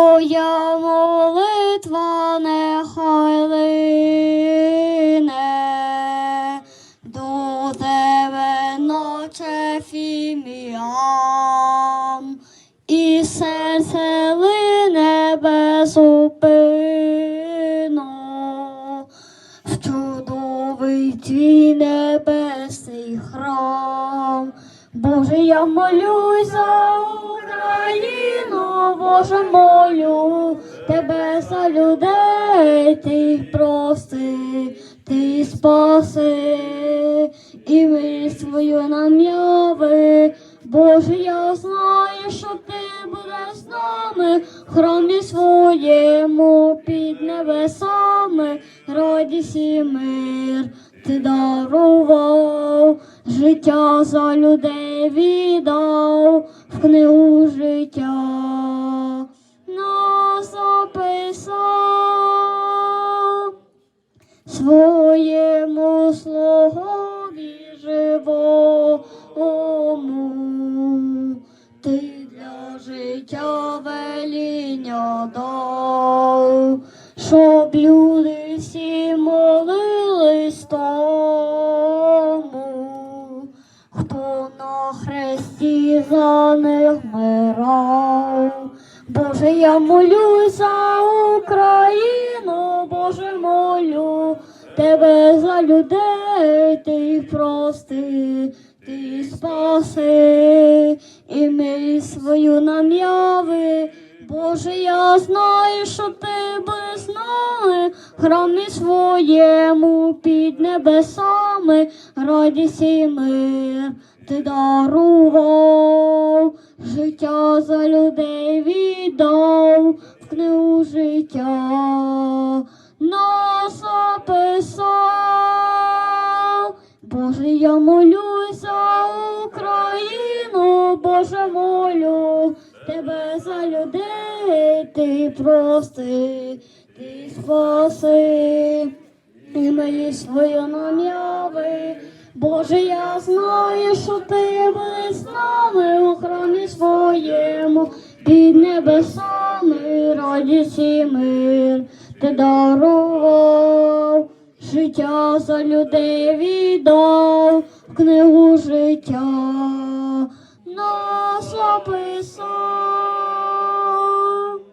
Твоя молитва нехай лине до тебе ноче фіміам, і серце лине безупинно в чудовий твій небесний храм. Боже, я молюсь за Україну, Боже, молю тебе за людей, ти їх прости, ти спаси, і милість свою нам яви. Боже, я знаю, що ти будеш з нами в храмі своєму під небесами, радість і мир ти дарував, життя за людей віддав в книгу життя. Своєму слові живому. Ти для життя веління дав, щоб люди всі молились тому, хто на хресті за них вмирав. Боже, я молюсь за Україну, тебе за людей, ти прости, ти їх спаси, і милість свою нам яви. Боже, я знаю, що ти будеш з нами храмі своєму під небесами, радість і мир ти дарував, життя за людей віддав. В книгу життя, я молюсь за Україну, Боже, молю тебе за людей, ти прости, ти спаси, і мені свою нам яви. Боже, я знаю, що ти будеш з нами у храмі своєму, під небесами радість і мир ти дарував, життя за людей віддав в книгу життя